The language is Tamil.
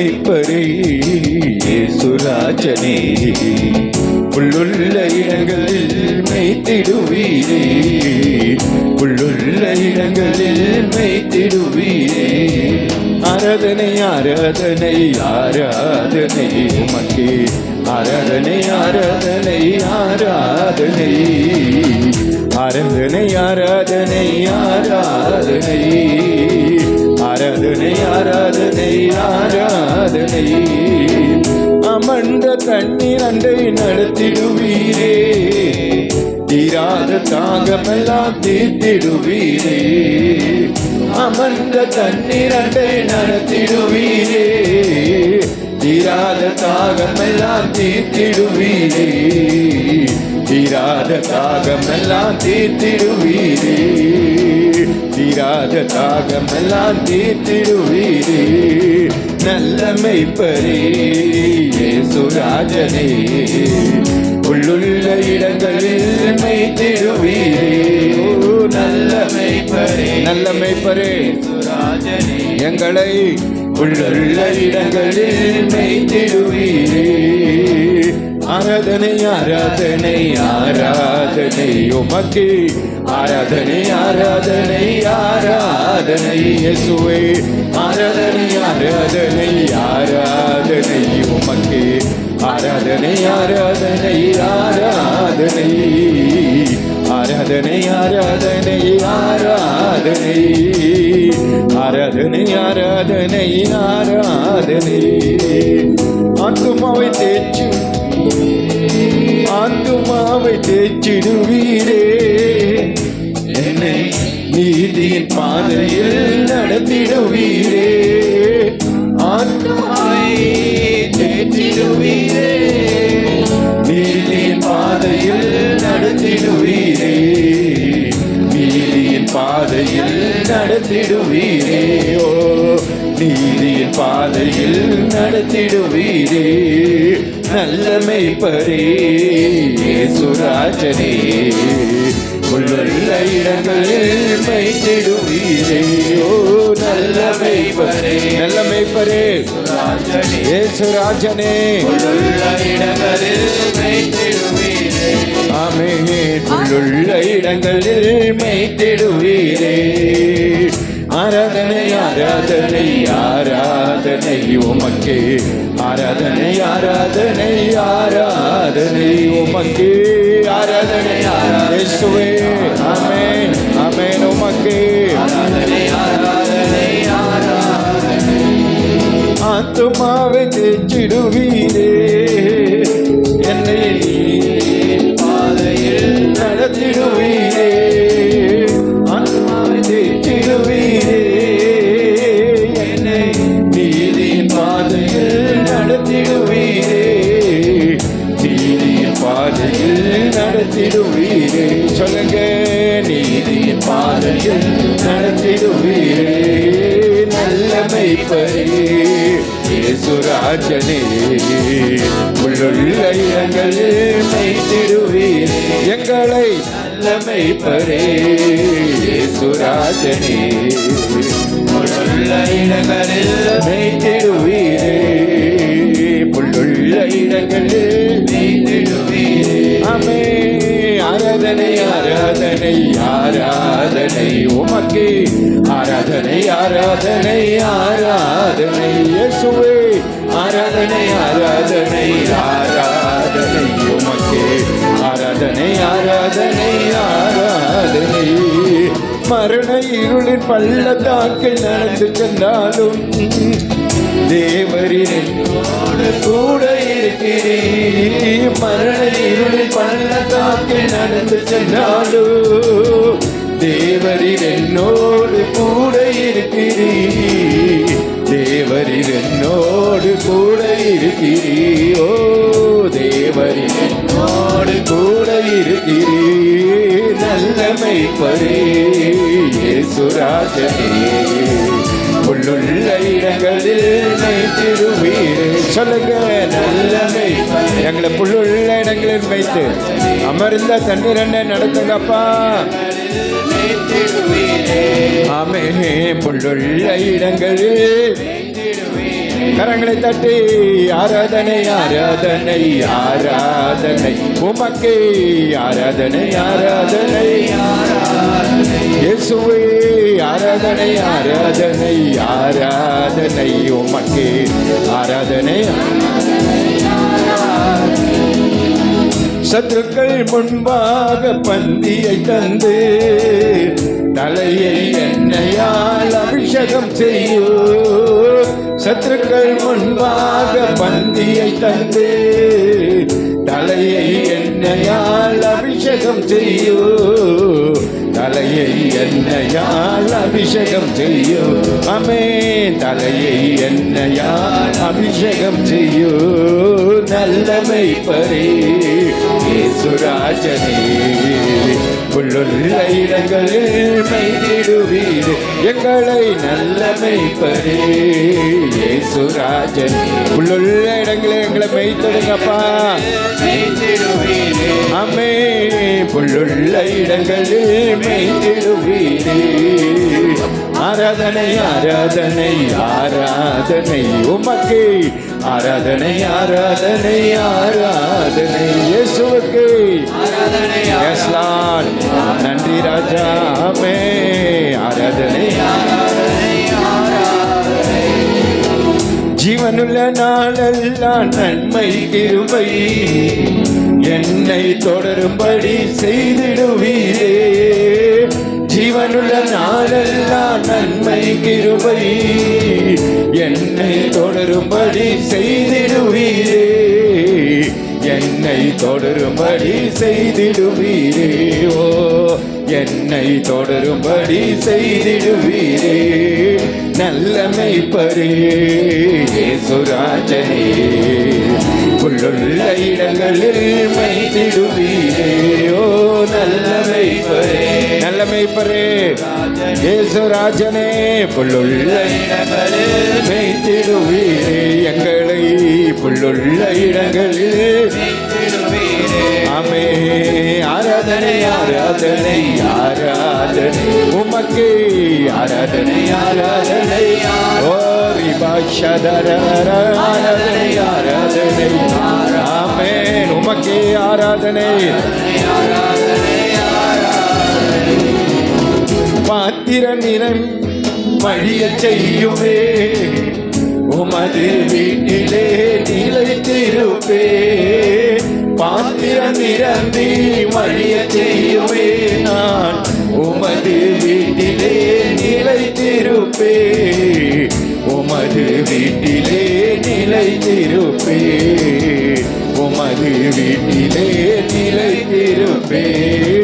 மெய்ப்பரே சுராஜனே. உள்ளுள்ள இடங்களில் மெய்த்திடுவீரே. உள்ளுள்ள இடங்களில் மெய்த்திடுவீரே. ஆராதனை ஆராதனை ஆராதனை. உமக்கே ஆராதனை ஆராதனை ஆராதனை. ஆராதனை ஆராதனை ஆராதனை. ஆராதனை ஆராதனை ஆராதனை அமர்ந்த தண்ணீர் அண்டை நடத்திடுவீரே. தீராத தாகமெல்லாம் தீர்த்திடுவீரே. அமர்ந்த தண்ணீர் அண்டை நடத்திடுவீரே. தீராத தாகமெல்லாம் தீர்த்திடுவீரே. தீராத தாகமெல்லாம் தீர்த்திடுவீரே. தீராத தாகமெல்லாம் தீர்த்திடுவீரே நல்ல மெய்ப்பரே சுராஜனே உள்ளுள்ள இடங்களில் மெய்த்திடுவீரே ஓ, நல்ல மெய்ப்பரே நல்ல மெய்ப்பரே. சுராஜனே எங்களை உள்ளுள்ள இடங்களில் மெய்த்திடுவீரே ஆராதனை ஆராதனை ஆரா ஆராதனை உமக்கு ஆராதனை ஆராதனை ஆராதனை இயேசுவே ஆராதனை ஆராதனை ஆராதனை உமக்கு ஆராதனை ஆராதனை ஆராதனை ஆராதனை ஆராதனை ஆராதனை ஆராதனை ஆராதனை ஆராதனை ஆத்துமாவை தேய்ச்சி ஆத்துமாவை தேச்சிடுவீரே என்னை நீதியின் பாதையில் நடத்திடுவீரே. ஆத்துமாவை தேச்சிடுவீரே நீதியின் பாதையில் நடத்திடுவீரே. நீதியின் பாதையில் நடத்திடுவீரே. ஓ நீதியின் பாதையில் நடத்திடுவீரே. நல்ல மெய்ப்பரே சுராஜனே உள்ளுள்ள இடங்களில் மெய்த்திடுவீரே. ஓ நல்ல மெய்ப்பரே. நல்ல மெய்ப்பரே. சுராஜனே ஏசுராஜனே உள்ள இடங்களில் வைத்திடுவீரே ஆமே உள்ளுள்ள இடங்களில் மெய்த்திடுவீரே. ஆராதனை ஆராதனை ஆராதனை. உமக்கே ஆராதனை ஆராதனை ஆராதனை. உமக்கே ஆராதனை ஆராதேசுவே ஆமென் ஆமென். உமக்கே ஆராதனை ஆராதனை ஆத்துமாவை தேச்சிடுவீரே என்னை நீ பாதையில் நடத்திடுவீர். மெய்ப்பரே இயேசுராஜனே உள்ளுள்ள இடங்களில் மெய்த்திடுவீரே எங்களை நல்ல மெய்ப்பரே இயேசுராஜனே உள்ள இடங்களில் மெய்திடுவீரே புள்ளுள்ள இடங்களில் ஆராதனை ஆராதனை ஆராதனை உமக்கு ஆராதனை ஆராதனை ஆராதனை இயேசுவே ஆராதனை ஆராதனை ஆராதனை உமக்கு ஆராதனை ஆராதனை ஆராதனை மரண இருளின் பள்ளத்தாக்கில் நடந்து சென்றாலும் தேவரின் கூட இருக்கிறீர். மரண இருளின் பள்ளத்தாக்கில் நடந்து சென்றாலும் தேவரின் என்னோடு கூட இருக்கிறீ தேவரின் என்னோடு கூட இருக்கிறீ ஓ தேவரின் என்னோடு கூட இருக்கிறீ நல்லமை பரே இயேசுராஜனே உள்ளுள்ள இடங்களில் வைத்திருவீரே சொல்லுங்க நல்ல எங்களை புல்லுள்ள இடங்களில் வைத்து அமர்ந்த தண்ணீர் என்ன நடத்துங்கப்பா வைத்திடுவீரே ஆமே புல்லுள்ள இடங்களில் கரங்களை தட்டி ஆராதனை ஆராதனை ஆராதனை. உமக்கே ஆராதனை ஆராதனை. இயேசுவே ஆராதனை ஆராதனை ஆராதனை. உமக்கே ஆராதனை சத்துருக்கள் முன்பாக பந்தியை தந்து தலையை என்னையால் அபிஷேகம் செய்யும் சத்துருக்கள் முன்பாக பந்தியை தந்து தலையை என்னையால் அபிஷேகம் செய்யோ. தலையை என்னையால் அபிஷேகம் செய்யோ. அமே தலையை என்னையால் அபிஷேகம் செய்யோ. நல்லமை பரே சுராஜனே புல்லுள்ள இடங்களில் மைதிடுவீர் எங்களை நல்லமை பரே சுராஜன் புல்லுள்ள இடங்களில் எங்களை மெய்த்தடுங்கப்பா. அம்மே புல்லுள்ள இடங்களில் மெய்திடுவீரே ஆராதனை ஆராதனை ஆராதனை உமக்கு. ஆராதனை ஆராதனை ஆராதனை. நன்றி ஆராதனை ஜீவனுள்ள நாளெல்லாம் நன்மை கிருபை என்னை தொடரும்படி செய்திடுவீரே. ஜீவனுள்ள நாளெல்லாம் நன்மை கிருபை என்னை தொடரும்படி செய்திடுவீரே. என்னை தொடரும்படி செய்திடுவீரே. ஓ என்னை தொடரும்படி செய்திடுவீரே. நல்லமை பரே சுராஜனே புல்லுள்ள இடங்களில் மைத்திடுவீரே ஓ நல்லமை பரே நல்லமை பரே ஏசுராஜனே. புள்ளுள்ள இடங்களில் மெய்த்திடுவீரே எங்களை புள்ளுள்ள இடங்களில் மெய்த்திடுவீரே ஆராதனை ஆராதனை ஆராதனை. உமக்கு ஆராதனை ஆராதனை. ஓ விபாஷதர ஆராதனை ஆராதனை. ஆமே உமக்கே ஆராதனை. பாத்திர நிறம் செய்யுமே. உமது வீட்டிலே நிலைத்திருப்பே. நிரம்பி மழிய செய்யுமே நான் உமது வீட்டிலே நிலைத்திருப்பே. உமது வீட்டிலே நிலைத்திருப்பே. உமது வீட்டிலே நிலைத்திருப்பே.